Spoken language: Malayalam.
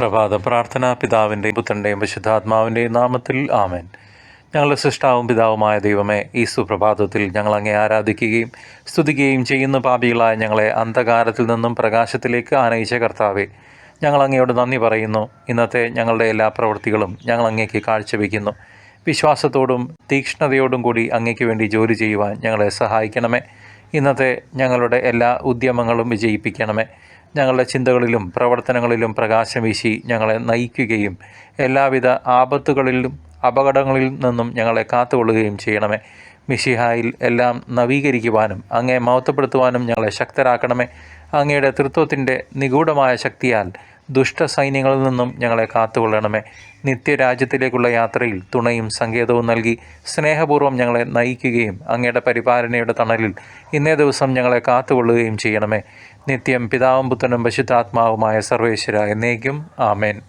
പ്രഭാത പ്രാർത്ഥന പിതാവിന്റെയും പുത്രന്റെയും വിശുദ്ധാത്മാവിന്റെയും നാമത്തിൽ ആമേൻ. ഞങ്ങളുടെ സൃഷ്ടാവും പിതാവുമായ ദൈവമേ ഈ സുപ്രഭാതത്തിൽ ഞങ്ങൾ അങ്ങേ ആരാധിക്കുകയും സ്തുതിക്കുകയും ചെയ്യുന്ന പാപികളായ ഞങ്ങളെ അന്ധകാരത്തിൽ നിന്നും പ്രകാശത്തിലേക്ക് ആനയിച്ച കർത്താവെ ഞങ്ങൾ അങ്ങയോട് നന്ദി പറയുന്നു. ഇന്നത്തെ ഞങ്ങളുടെ എല്ലാ പ്രവൃത്തികളും ഞങ്ങൾ അങ്ങേക്ക് കാഴ്ചവെക്കുന്നു. വിശ്വാസത്തോടും തീക്ഷ്ണതയോടും കൂടി അങ്ങേക്ക് വേണ്ടി ജോലി ചെയ്യുവാൻ ഞങ്ങളെ സഹായിക്കണമേ. ഇന്നത്തെ ഞങ്ങളുടെ എല്ലാ ഉദ്യമങ്ങളും വിജയിപ്പിക്കണമേ. ഞങ്ങളുടെ ചിന്തകളിലും പ്രവർത്തനങ്ങളിലും പ്രകാശം വീശി ഞങ്ങളെ നയിക്കുകയും എല്ലാവിധ ആപത്തുകളിലും അപകടങ്ങളിൽ നിന്നും ഞങ്ങളെ കാത്തുകൊള്ളുകയും ചെയ്യണമേ. മിഷിഹായിൽ എല്ലാം നവീകരിക്കുവാനും അങ്ങേ മഹത്വപ്പെടുത്തുവാനും ഞങ്ങളെ ശക്തരാക്കണമേ. അങ്ങയുടെ തൃത്വത്തിന്റെ നിഗൂഢമായ ശക്തിയാൽ ദുഷ്ടസൈന്യങ്ങളിൽ നിന്നും ഞങ്ങളെ കാത്തുകൊള്ളണമേ. നിത്യരാജ്യത്തിലേക്കുള്ള യാത്രയിൽ തുണയും സങ്കേതവും നൽകി സ്നേഹപൂർവം ഞങ്ങളെ നയിക്കുകയും അങ്ങയുടെ പരിപാലനയുടെ തണലിൽ ഇന്നേ ദിവസം ഞങ്ങളെ കാത്തുകൊള്ളുകയും ചെയ്യണമേ. നിത്യം പിതാവും പുത്രനും പശുദ്ധാത്മാവുമായ സർവേശ്വര എന്നേക്കും. ആമേൻ.